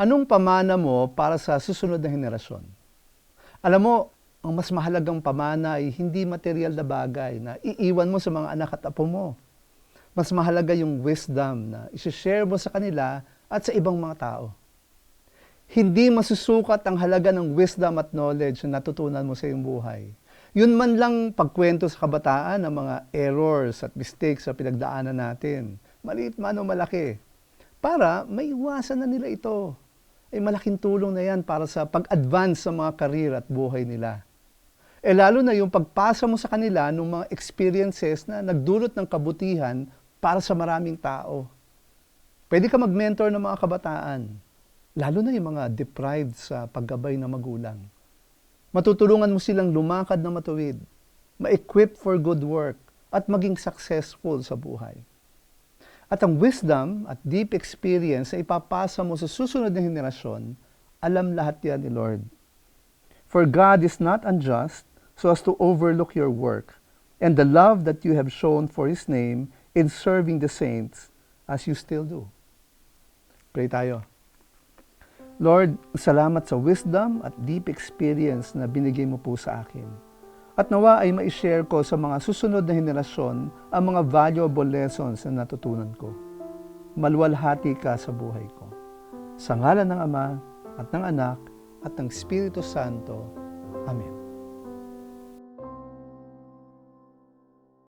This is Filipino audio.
Anong pamana mo para sa susunod na henerasyon? Alam mo, ang mas mahalagang pamana ay hindi material na bagay na iiwan mo sa mga anak at apo mo. Mas mahalaga yung wisdom na isi-share mo sa kanila at sa ibang mga tao. Hindi masusukat ang halaga ng wisdom at knowledge na natutunan mo sa iyong buhay. Yun man lang pagkwento sa kabataan ng mga errors at mistakes sa pinagdaanan natin. Maliit man o malaki. Para maiwasan na nila ito. Ay malaking tulong na yan para sa pag-advance sa mga karir at buhay nila. Eh lalo na yung pagpasa mo sa kanila ng mga experiences na nagdulot ng kabutihan para sa maraming tao. Pwede ka mag-mentor ng mga kabataan, lalo na yung mga deprived sa paggabay ng magulang. Matutulungan mo silang lumakad na matuwid, ma-equip for good work, at maging successful sa buhay. At ang wisdom at deep experience na ipapasa mo sa susunod na henerasyon, alam lahat yan ni Lord. For God is not unjust so as to overlook your work and the love that you have shown for His name in serving the saints as you still do. Pray tayo. Lord, salamat sa wisdom at deep experience na binigay mo po sa akin. At nawa ay ma-share ko sa mga susunod na henerasyon ang mga valuable lessons na natutunan ko. Maluwalhati ka sa buhay ko. Sa ngalan ng Ama at ng Anak at ng Espiritu Santo. Amen.